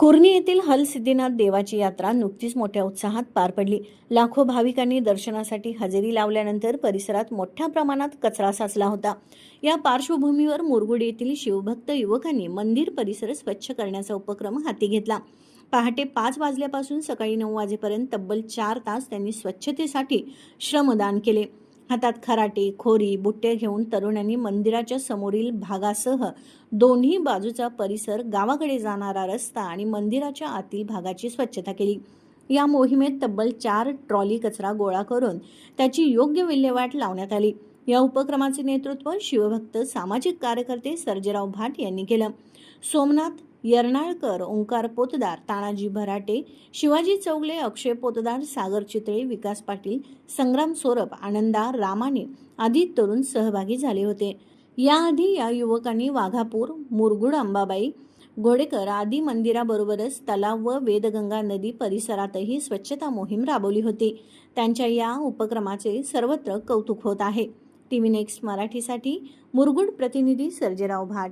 कुर्णी येथील हल सिद्धीनाथ देवाची यात्रा नुकतीच मोठ्या उत्साहात पार पडली. लाखो भाविकांनी दर्शनासाठी हजेरी लावल्यानंतर परिसरात मोठ्या प्रमाणात कचरा साचला होता. या पार्श्वभूमीवर मुरगुड येथील शिवभक्त युवकांनी मंदिर परिसर स्वच्छ करण्याचा उपक्रम हाती घेतला. पहाटे पाच वाजल्यापासून सकाळी नऊ वाजेपर्यंत तब्बल चार तास त्यांनी स्वच्छतेसाठी श्रमदान केले. हातात खराटे खोरी बुट्टे घेऊन तरुणांनी मंदिराच्या समोरील भागासह दोन्ही बाजूचा परिसर गावाकडे जाणारा रस्ता आणि मंदिराच्या आतील भागाची स्वच्छता केली. या मोहिमेत तब्बल चार ट्रॉली कचरा गोळा करून त्याची योग्य विल्हेवाट लावण्यात आली. या उपक्रमाचे नेतृत्व शिवभक्त सामाजिक कार्यकर्ते सर्जेराव भाट यांनी केलं. सोमनाथ यरनाळकर ओंकार पोतदार तानाजी भराटे शिवाजी चौगले अक्षय पोतदार सागर चितळे विकास पाटील संग्राम सोरप आनंदा रामाने आदी तरुण सहभागी झाले होते. याआधी या युवकांनी वाघापूर मुरगुड अंबाबाई घोडेकर आदी मंदिराबरोबरच तलाव व वेदगंगा नदी परिसरातही स्वच्छता मोहीम राबवली होती. त्यांच्या या उपक्रमाचे सर्वत्र कौतुक होत आहे. टीव्ही नेक्स्ट मराठीसाठी मुरगुड प्रतिनिधी सर्जेराव भाट.